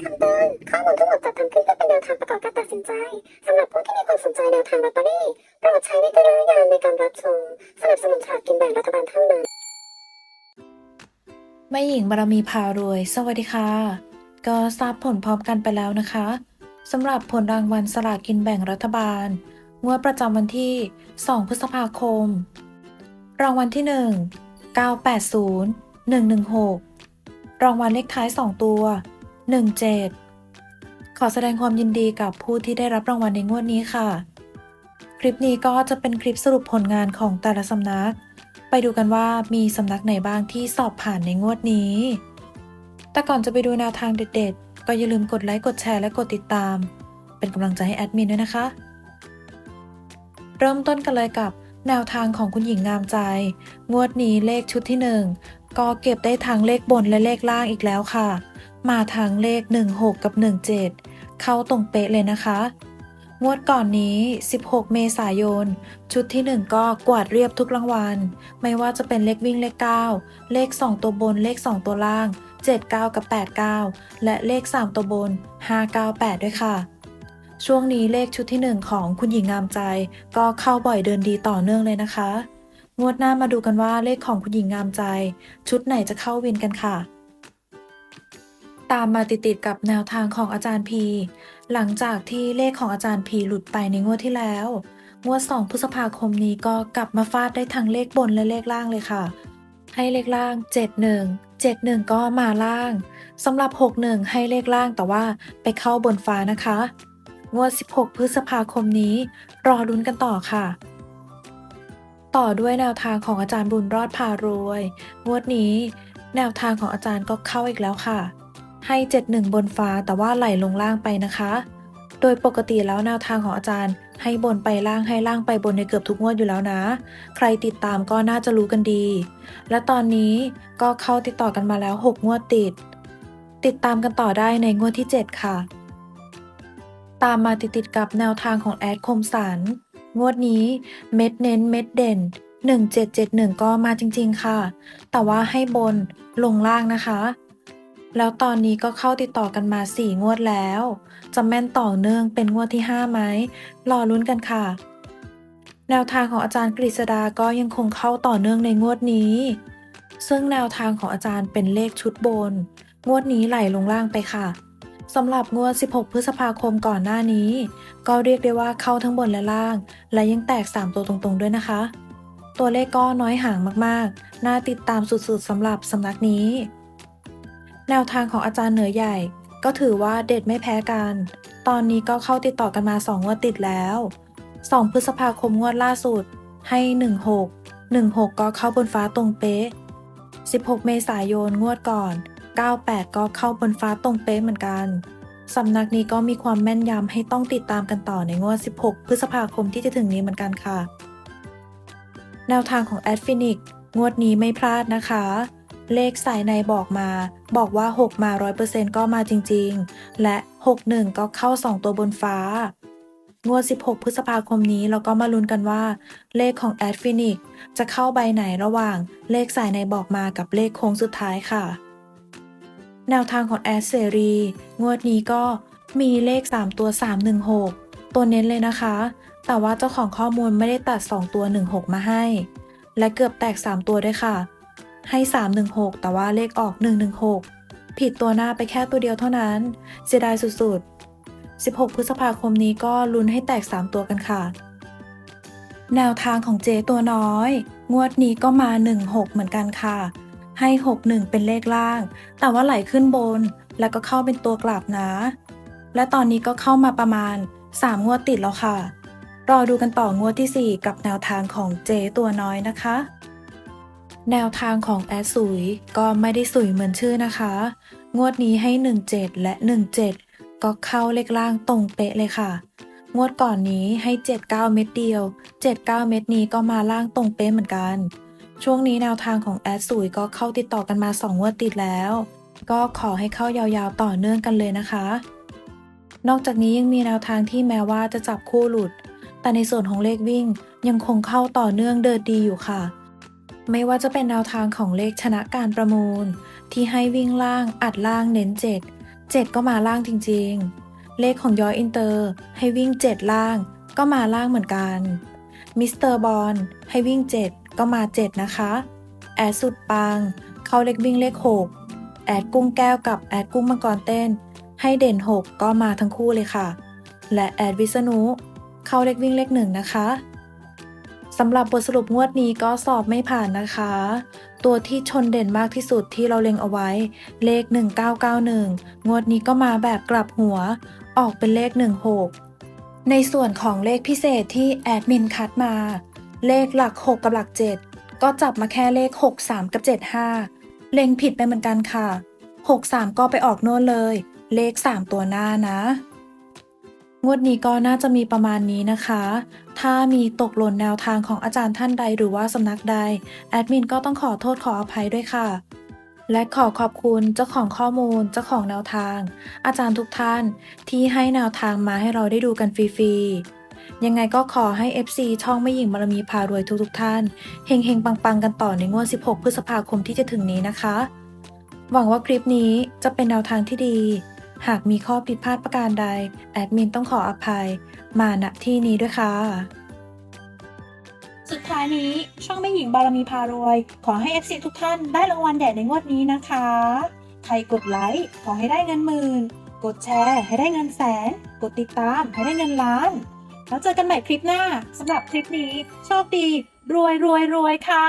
คำเตือนข้อมูลทั้งหมดจัดทำขึ้นเพื่อเป็นแนวทางประกอบการตัดสินใจสำหรับผู้ที่มีความสนใจแนวทางลอตเตอรี่โปรดใช้วิจารณญาณในการรับชมสนับสนุนฉลากกินแบ่งรัฐบาลเท่านั้นแม่หญิงบารมีพารวย สวัสดีค่ะ ก็ทราบผลพร้อมกันไปแล้วนะคะสำหรับผลรางวัลสลากกินแบ่งรัฐบาล งวดประจำวันที่ 2 พฤษภาคม รางวัลที่ 1 980 116 รางวัลเลขท้าย 2 ตัว 17 ขอแสดงความยินดีกับผู้ที่ได้รับรางวัลในงวดนี้ค่ะ คลิปนี้ก็จะเป็นคลิปสรุปผลงานของแต่ละสำนัก ไปดูกันว่ามีสำนักไหนบ้างที่สอบผ่านในงวดนี้ แต่ก่อนจะไปดูแนวทางเด็ด ๆ ก็อย่าลืมกดไลค์ กดแชร์ และกดติดตาม เป็นกำลังใจให้แอดมินด้วยนะคะ เริ่มต้นกันเลยกับแนวทางของคุณหญิงงามใจ งวดนี้เลขชุดที่ 1 ก็เก็บได้ทั้งเลขบนและเลขล่างอีกแล้วค่ะ มาทั้งเลข 16 กับ 17 เข้าตรงเป๊ะเลยนะคะ งวดก่อนนี้ 16 เมษายน ชุดที่ 1 ก็กวาดเรียบทุกรางวัล ไม่ว่าจะเป็นเลขวิ่งเลข 9 เลข 2 ตัวบน เลข 2 ตัวล่าง 79 กับ 89 และเลข 3 ตัวบน 598 ด้วยค่ะ ช่วงนี้เลขชุดที่ 1 ของคุณหญิงงามใจ ก็เข้าบ่อยเดินดีต่อเนื่องเลยนะคะ งวดหน้ามาดูกันว่าเลขของคุณหญิงงามใจ ชุดไหนจะเข้าวินกันค่ะ ตามมาติดๆกับแนวทางของอาจารย์พี หลังจากที่เลขของอาจารย์พีหลุดไปในงวดที่แล้ว งวด 2 พฤษภาคมนี้ก็กลับมาฟาดได้ทั้งเลขบนและเลขล่างเลยค่ะ ให้เลขล่าง 71 71 ก็มาล่างสำหรับ 61 ให้เลขล่างแต่ว่าไปเข้าบนฟ้านะคะ งวด 16 พฤษภาคมนี้ รอลุ้นกันต่อค่ะต่อด้วยแนวทางของอาจารย์บุญรอดพารวย งวดนี้ แนวทางของอาจารย์ก็เข้าอีกแล้วค่ะ ให้ 71 บนฟ้าแต่ว่าไหลลงล่างไปนะคะ โดยปกติแล้วแนวทางของอาจารย์ ให้บนไปล่างให้ล่างไปบนในเกือบทุกงวดอยู่แล้วนะ ใครติดตามก็น่าจะรู้กันดี และตอนนี้ก็เข้าติดต่อกันมาแล้ว 6 งวดติด ติดตามกันต่อได้ในงวดที่ 7 ค่ะ ตามมาติดๆกับแนวทางของแอดคมสันงวดนี้เม็ดเน้นเม็ดเด่น 1771 ก็มาจริงๆค่ะ แต่ว่าให้บนลงล่างนะคะ แล้วตอนนี้ก็เข้าติดต่อกันมา 4 งวดแล้ว จะแม่นต่อเนื่องเป็นงวดที่ 5 ไหม รอลุ้นกันค่ะ แนวทางของอาจารย์กฤษดาก็ยังคงเข้าต่อเนื่องในงวดนี้ ซึ่งแนวทางของอาจารย์เป็นเลขชุดบน งวดนี้ไหลลงล่างไปค่ะสำหรับงวด 16 พฤษภาคมก่อนหน้านี้ ก็เรียกได้ว่าเข้าทั้งบนและล่าง และยังแตก 3 ตัวตรงๆ ด้วยนะคะ ตัวเลขก็น้อยห่างมากๆ น่าติดตามสุดๆสำหรับสำนักนี้ แนวทางของอาจารย์เหนือใหญ่ ก็ถือว่าเด็ดไม่แพ้กัน ตอนนี้ก็เข้าติดต่อกันมา 2 งวดติดแล้ว 2 พฤษภาคมงวดล่าสุด ให้ 16 16 ก็เข้าบนฟ้าตรงเป๊ะ 16 เมษายนงวดก่อน 98 ก็เข้าบนฟ้าตรงเป๊ะเหมือนกันสำนักนี้ก็มีความแม่นยำให้ต้องติดตามกันต่อในงวด 16 พฤษภาคมที่จะถึงนี้เหมือนกันค่ะ แนวทางของแอดฟินิกงวดนี้ไม่พลาดนะคะ เลขสายในบอกมา บอกว่า 6 มา 100%ก็มาจริงๆ และ 61 ก็เข้า 2 ตัวบนฟ้า งวด 16 พฤษภาคมนี้เราก็มาลุ้นกันว่า เลขของแอดฟินิกจะเข้าใบไหนระหว่าง เลขสายในบอกมากับเลขโค้งสุดท้ายค่ะ แนวทางของแอดเซรี งวดนี้ก็มีเลข 3 ตัว 316 ตัวเน้นเลยนะคะ แต่ว่าเจ้าของข้อมูลไม่ได้ตัด 2 ตัว 16 มาให้ และเกือบแตก 3 ตัวด้วยค่ะ ให้ 316 แต่ว่าเลขออก 116 ผิดตัวหน้าไปแค่ตัวเดียวเท่านั้น เสียดายสุดๆ 16 พฤษภาคมนี้ก็ลุ้นให้แตก 3 ตัวกันค่ะ แนวทางของเจตัวน้อย งวดนี้ก็มา 16 เหมือนกันค่ะ ให้ 61 เป็นเลขล่าง แต่ว่าไหลขึ้นบน แล้วก็เข้าเป็นตัวกลับนะ และตอนนี้ก็เข้ามาประมาณ 3 งวดติดแล้วค่ะ รอดูกันต่องวดที่ 4 กับแนวทางของเจตัวน้อยนะคะ แนวทางของแอดสุยก็ไม่ได้สุยเหมือนชื่อนะคะ งวดนี้ให้ 17 และ 17 ก็เข้าเลขล่างตรงเป๊ะเลยค่ะ งวดก่อนนี้ให้ 79 เม็ดเดียว 79 เม็ดนี้ก็มาล่างตรงเป๊ะเหมือนกัน ช่วงนี้แนวทางของแอดสุยก็เข้าติดต่อกันมา 2 งวดติดแล้ว ก็ขอให้เข้ายาวๆต่อเนื่องกันเลยนะคะ นอกจากนี้ยังมีแนวทางที่แม้ว่าจะจับคู่หลุด แต่ในส่วนของเลขวิ่งยังคงเข้าต่อเนื่องเดินดีอยู่ค่ะ ไม่ว่าจะเป็นแนวทางของเลขชนะการประมูล ที่ให้วิ่งล่างอัดล่างเน้น 7 7 ก็มาล่างจริงๆ เลขของยอยอินเตอร์ให้วิ่ง 7 ล่าง ก็มาล่างเหมือนกันมิสเตอร์บอลให้วิ่ง 7 ก็มา 7 นะคะ แอดสุดปัง เข้าเลขวิ่งเลข 6 แอดกุ้งแก้วกับแอดกุ้งมังกรเต้น ให้เด่น 6 ก็มาทั้งคู่เลยค่ะ และแอดวิษณุเข้าเลขวิ่งเลข 1 นะคะำหรับบทสรุปงวดนี้ก็สอบไม่ผ่านนะคะ ตัวที่ชนเด่นมากที่สุดที่เราเล็งเอาไว้ เลข 1991 งวดนี้ก็มาแบบกลับหัว ออกเป็นเลข 16 ในส่วนของเลขพิเศษที่แอดมินคัดมา เลขหลัก 6 กับหลัก 7 ก็จับมาแค่เลข 63 กับ 75 เล็งผิดไปเหมือนกันค่ะ 63 ก็ไปออกโน่นเลย เลข 3 ตัวหน้านะ งวดนี้ก็น่าจะมีประมาณนี้นะคะ ถ้ามีตกหล่นแนวทางของอาจารย์ท่านใดหรือว่าสำนักใด แอดมินก็ต้องขอโทษขออภัยด้วยค่ะ และขอขอบคุณเจ้าของข้อมูล เจ้าของแนวทาง อาจารย์ทุกท่านที่ให้แนวทางมาให้เราได้ดูกันฟรีๆ ยังไงก็ขอให้ FC ช่องไม่หญิงบารมีพารวยทุกๆ ท่าน เฮงๆ ปังๆ กันต่อในงวด 16 พฤษภาคมที่จะถึงนี้นะคะ หวังว่าคลิปนี้จะเป็นแนวทางที่ดี หากมีข้อผิดพลาดประการใด แอดมินต้องขออภัย มาณที่นี้ด้วยค่ะ สุดท้ายนี้ช่องแม่หญิงบารมีพารวย ขอให้ FC ทุกท่านได้รางวัลใหญ่ในงวดนี้นะคะ ใครกดไลค์ขอให้ได้เงินหมื่น กดแชร์ให้ได้เงินแสน กดติดตามให้ได้เงินล้าน แล้วเจอกันใหม่คลิปหน้าสำหรับคลิปนี้โชคดี รวยรวยรวยค่ะ